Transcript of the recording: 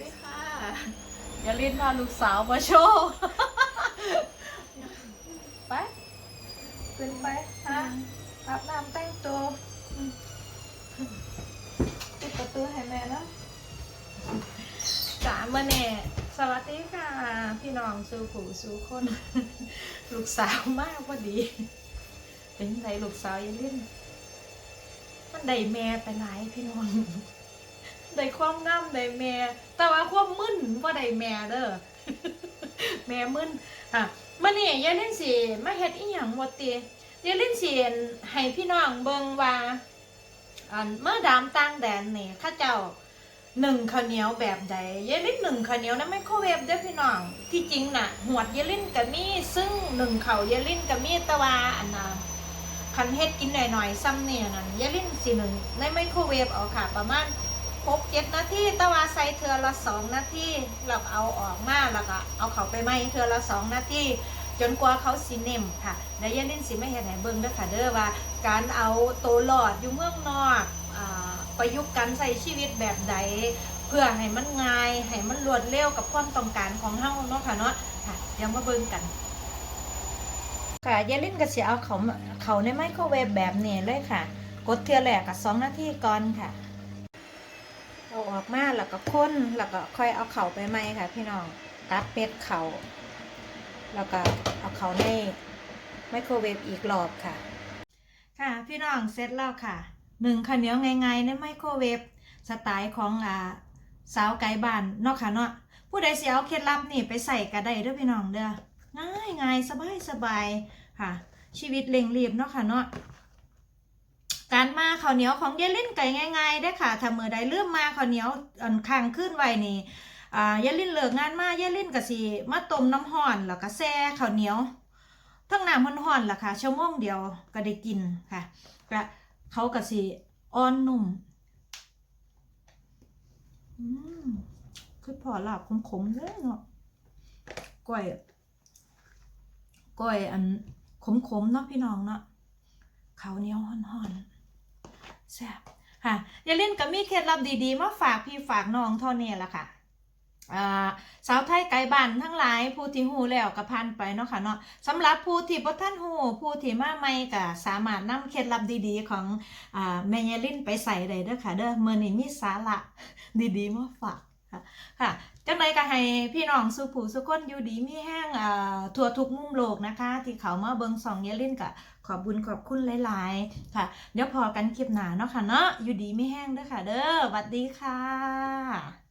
ด้วยค่ะอย่าลิ้นพาลูกสาวมาโชว์ไปขึ้นไปฮะอาบน้ำแต่งตัวอืมปิดประตูให้แม่แล้วจ๋าเมื่อแน่สวัสดีค่ะ พี่น้องสู่ผู้สู่คน ลูกสาวมากพอดี เป็นไรลูกสาวอยังเล่นมันได้แม่ไปหลายพี่น้อง ได้ความงามได้แม่ แต่ว่าความมึนว่าได้แม่เด้อแม่มึนอะมื่อนี้ยายเล่นสิมาเฮ็ดอีหยังบ่ติยายเล่นสิให้พี่น้องเบิ่งว่าอันเมื่อดามต่างแดนนี่ข้าเจ้าหนึ่งข้าวเหนียวแบบใดยายเล่นหนึ่งข้าวเหนียวนะไมโครเวฟเด้อพี่น้องที่จริงน่ะหวดยายเล่นก็มีซึ่งหนึ่งเข้ายายเล่นก็มีต่ว่าอันน่ะคันเฮ็ดกินหน่อยๆซ้ำเนี่ยนั่นย่าลิ้นสิหนึ่งในไมโครเวฟเอาค่ะประมาณ หกเจ็ดนาทีต่ว่าใส่เทือละสองนาทีแล้วก็เอาออกมาแล้วก็เอาเขาไปไหมเทือละสองนาทีจนกว่าเขาสิเน่มค่ะแล้วย่าลิ้นสิไม่เห็นไหนเบิ่งเด้ค่ะเด้อว่า การเอาตัวหลอดอยู่เมืองนอกอประยุกต์การใส่ชีวิตแบบใดเพื่อให้มันง่ายให้มันรวดเร็วกับความต้องการของเฮาเนาะค่ะเนาะค่ะเดี๋ยวมาเบิ่งกัน ค่ะยายลินก็สิเอาเขามาเขาในไมโครเวฟแบบนี้เลยค่ะ กดเทือแรกกับสองนาทีก่อนค่ะ เอาออกมาแล้วก็ค้นแล้วก็ค่อยเอาเข่าไปไหมค่ะ พี่น้องตัดเป็ดเขาแล้วก็เอาเขาในไมโครเวฟอีกรอบค่ะ ค่ะพี่น้องเสร็จแล้วค่ะหนึ่งข้าวเหนียวง่ายๆในไมโครเวฟสไตล์ของอ่าสาวไก่บ้านเนาะค่ะเนาะผู้ใดเสียเอาเคล็ดลับนี่ไปใส่กระไดเด้อพี่น้องเด้อง่ายง่ายสบายสบายค่ะ ชีวิตเร่งรีบเนาะค่ะเนาะารมาข้าวเหนียวของยายลิ้นไก่ง่ายๆได้ค่ะถ้าเมื่อใดเริ่มมาข้าวเหนียวอันค้างขึ้นไว้นี่อ่ายายลิ้นเลิกงานมายายลิ้นก็สิมาต้มน้ำห้อนแล้วก็แช่ข้าวเหนียวทั้งน้ำห้อนๆล่ะค่ะชั่วโมงเดียวก็ได้กินค่ะก็เขาก็สิอ่อนนุ่มอืมคือพอหลับขมๆเลยเนาะก้อยก้อยอันขมๆเนาะพี่น้องเนาะข้าเหนียวห่อนๆ แซ่บค่ะอย่าเล่นกับมีเคล็ดลับดีๆ มาฝากพี่ฝากน้องเท่านี้ละค่ะอ่าสาวไทยไกลบ้านทั้งหลายผู้ที่หูแล้วกระพันไปเนาะค่ะเนาะสำหรับผู้ที่บ่ท่านหูผู้ที่มาใหม่ก็สามารถนำเคล็ดลับดีๆ ของอแม่ยาลินไปใส่ได้เด้อค่ะเด้อมื้อนี้มีสาระดีๆมาฝาก ค่ะจังไรก็ให้พี่น้องสุผู้สุคนอยู่ดีมีแห้งทั่วทุกมุมโลกนะคะ ที่เขามาเบิงสองเยลินกะขอบบุญขอบคุณหลาย ๆ ค่ะ เดี๋ยวพอกันคลิปหนาเนาะค่ะเนาะอยู่ดีไม่แห้งเด้อค่ะ เด้อสวัสดีค่ะ